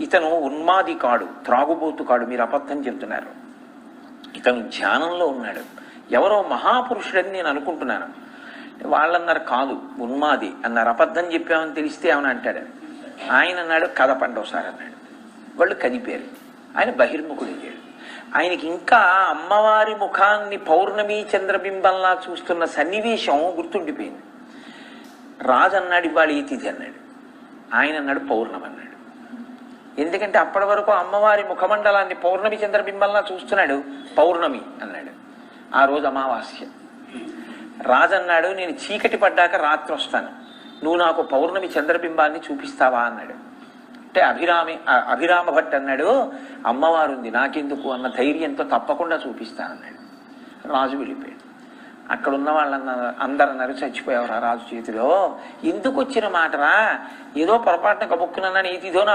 ఇతను ఉన్మాది కాడు త్రాగుబోతు కాడు మీరు అబద్ధం చెబుతున్నారు. ఇతను ధ్యానంలో ఉన్నాడు. ఎవరో మహాపురుషుడని నేను అనుకుంటున్నాను. వాళ్ళన్నారు కాదు ఉన్మాది అన్నారు. అబద్ధం చెప్పామని తెలిస్తే ఏమని అంటాడు ఆయన అన్నాడు కదపండి ఒకసారి అన్నాడు. వాళ్ళు కదిపారు. ఆయన బహిర్ముఖుడు అయ్యాడు ఆయనకి ఇంకా అమ్మవారి ముఖాన్ని పౌర్ణమి చంద్రబింబంలా చూస్తున్న సన్నివేశం గుర్తుండిపోయింది. రాజు అన్నాడు ఇవాళ ఈ తిథి అన్నాడు. ఆయన అన్నాడు పౌర్ణమి అన్నాడు. ఎందుకంటే అప్పటి వరకు అమ్మవారి ముఖమండలాన్ని పౌర్ణమి చంద్రబింబంలా చూస్తున్నాడు పౌర్ణమి అన్నాడు. ఆ రోజు అమావాస్య. రాజన్నాడు నేను చీకటి పడ్డాక రాత్రి వస్తాను. నువ్వు నాకు పౌర్ణమి చంద్రబింబాన్ని చూపిస్తావా? అన్నాడు. అంటే అభిరామి అభిరామ భట్ అన్నాడు అమ్మవారు ఉంది నాకెందుకు? అన్న ధైర్యంతో తప్పకుండా చూపిస్తానన్నాడు. రాజు వెళ్ళిపోయాడు. అక్కడ ఉన్న వాళ్ళన్న అందరన్నారు చచ్చిపోయేవారు రాజు చేతిలో. ఎందుకు వచ్చిన మాటరా? ఏదో పొరపాటున కబుక్కునన్నాను నీతిదో నాకు